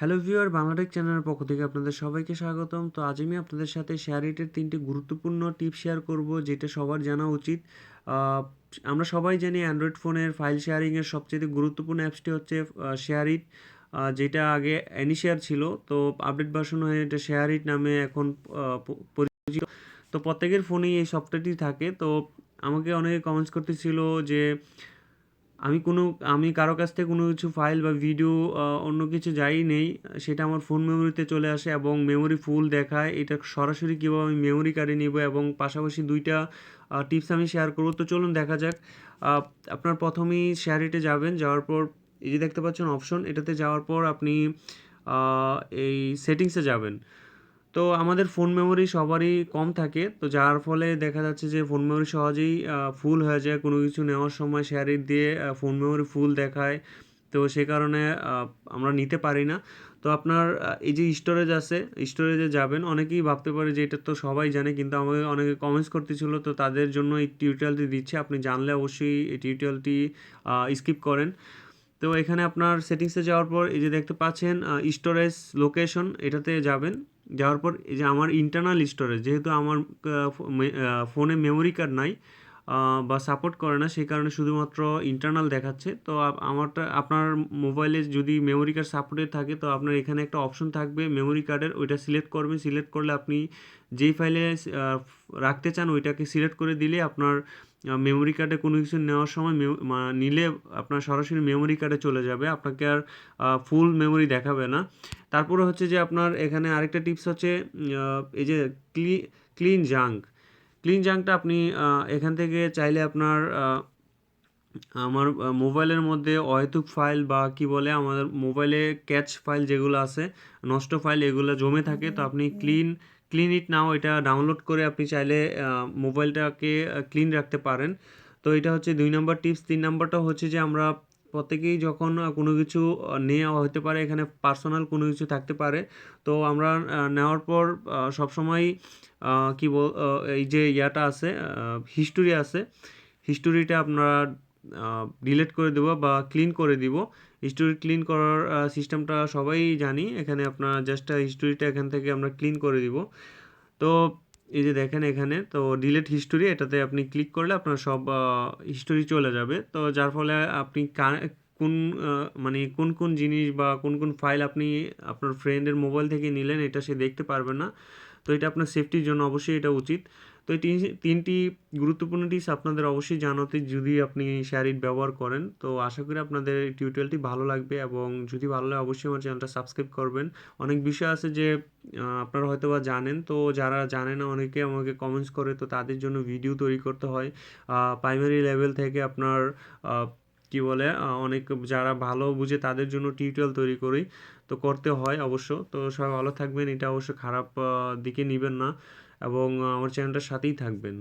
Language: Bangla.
হ্যালো ভিউয়ার বাংলাটেক চ্যানেলের পক্ষ থেকে আপনাদের সবাইকে স্বাগতম। তো আজ আমি আপনাদের সাথে শেয়ার ইটের তিনটি গুরুত্বপূর্ণ টিপ শেয়ার করব, যেটা সবার জানা উচিত। আমরা সবাই জানি অ্যান্ড্রয়েড ফোনের ফাইল শেয়ারিংয়ের সবচেয়ে গুরুত্বপূর্ণ অ্যাপসটি হচ্ছে শেয়ার ইট যেটা আগে অ্যানিশেয়ার ছিল। তো আপডেট ভার্সন হয়ে এটা শেয়ার ইট নামে এখন পরিচিত। তো প্রত্যেকের ফোনেই এই সফটওয়্যারটি থাকে। তো আমাকে অনেকে কমেন্টস করতেছিল যে আমি কোনো, আমি কারও কাছ থেকে কোনো কিছু ফাইল বা ভিডিও অন্য কিছু যাই নেই, সেটা আমার ফোন মেমোরিতে চলে আসে এবং মেমোরি ফুল দেখায়। এটা সরাসরি কীভাবে আমি মেমোরি কার্ডে নিব এবং পাশাপাশি দুইটা টিপস আমি শেয়ার করব। তো চলুন দেখা যাক। আপনার প্রথমেই শেয়ার ইটে যাবেন, যাওয়ার পর এই যে দেখতে পাচ্ছেন অপশন এটাতে যাওয়ার পর আপনি এই সেটিংসে যাবেন। তো আমাদের ফোন মেমোরি সবারই কম থাকে। তো যার ফলে দেখা যাচ্ছে যে ফোন মেমোরি সহজেই ফুল হয়ে যায়। কোনো কিছু নেওয়ার সময় শেয়ারিট দিয়ে ফোন মেমোরি ফুল দেখায়। তো সে কারণে আমরা নিতে পারি না। তো আপনার এই যে স্টোরেজ আছে স্টোরেজে যাবেন। অনেকেই ভাবতে পারে যে এটা তো সবাই জানে, কিন্তু আমাকে অনেকে কমেন্টস করতেছিল, তো তাদের জন্য এই টিউটোরিয়ালটি দিচ্ছে। আপনি জানলে অবশ্যই এই টিউটোরিয়ালটি স্কিপ করেন। তো এখানে আপনার সেটিংসে যাওয়ার পর এই যে দেখতে পাচ্ছেন স্টোরেজ লোকেশন এটাতে যাবেন। যাওয়ার পর এই যে আমার ইন্টারনাল স্টোরেজ যেহেতু আমার ফোনে মেমোরি কার্ড নাই বা সাপোর্ট করে না, সেই কারণে শুধুমাত্র ইন্টারনাল দেখাচ্ছে। তো আমারটা, আপনার মোবাইলে যদি মেমোরি কার্ড সাপোর্টেড থাকে, তো আপনার এখানে একটা অপশন থাকবে মেমোরি কার্ডের ওইটা সিলেক্ট করবেন। সিলেক্ট করলে আপনি যেই ফাইলে রাখতে চান, ওইটাকে সিলেক্ট করে দিলে আপনার মেমোরি কার্ডে কোনো কিছু নেওয়ার সময় নিলে আপনার সরাসরি মেমোরি কার্ডে চলে যাবে। আপনাকে আর ফুল মেমোরি দেখাবে না। তারপরে হচ্ছে যে আপনার এখানে আরেকটা টিপস হচ্ছে এই যে ক্লি ক্লিন জাঙ্ক ক্লিন জাঙ্কটা আপনি এখান থেকে চাইলে আপনার আমার মোবাইলের মধ্যে অহেতুক ফাইল বা কি বলে আমাদের মোবাইলে ক্যাচ ফাইল যেগুলো আছে, নষ্ট ফাইল এগুলো জমে থাকে, তো আপনি ক্লিন ক্লিন ইট নাও এটা ডাউনলোড করে আপনি চাইলে মোবাইলটাকে ক্লিন রাখতে পারেন। তো এটা হচ্ছে দুই নম্বর টিপস তিন নম্বরটা হচ্ছে যে আমরা প্রত্যেকেই যখন কোনো কিছু নেওয়া হতে পারে, এখানে পার্সোনাল কোনো কিছু থাকতে পারে, তো আমরা নেওয়ার পর সবসময় কি বল এই যে ইয়াটা আছে হিস্টোরি আছে হিস্টোরিটা আপনারা ডিলিট করে দেবো বা ক্লিন করে দিব। হিস্টোরি ক্লিন করার সিস্টেমটা সবাই জানি, এখানে আপনার জাস্ট হিস্টোরিটা এখান থেকে আমরা ক্লিন করে দিব। তো এই যে দেখেন এখানে, তো ডিলেট হিস্টোরি এটাতে আপনি ক্লিক করলে আপনার সব হিস্টোরি চলে যাবে। তো যার ফলে আপনি কোন মানে কোন কোন জিনিস বা কোন কোন ফাইল আপনি আপনার ফ্রেন্ডের মোবাইল থেকে নিলেন, এটা সে দেখতে পারবে না। তো এটা আপনার সেফটির জন্য অবশ্যই এটা উচিত। তো এই তিন- তিনটি গুরুত্বপূর্ণ টিপস আপনাদের অবশ্যই জানাতে যদি আপনি শেয়ারিট ব্যবহার করেন। তো আশা করি আপনাদের এই টিউটোরিয়ালটি ভালো লাগবে এবং যদি ভালো লাগে অবশ্যই আমার চ্যানেলটা সাবস্ক্রাইব করবেন। অনেক বিষয় আছে যে আপনারা হয়তো বা জানেন, তো যারা জানে না অনেকে আমাকে কমেন্টস করে, তো তাদের জন্য ভিডিও তৈরি করতে হয়। প্রাইমারি লেভেল থেকে আপনার কি বলে অনেক যারা ভালো বুঝে তাদের জন্য টিউটোরিয়াল তৈরি করি। তো করতে হয় অবশ্য। তো সবাই ভালো থাকবেন, এটা অবশ্য খারাপ দিকে নেবেন না। এবং আমার চ্যানেলটার সাথেই থাকবেন।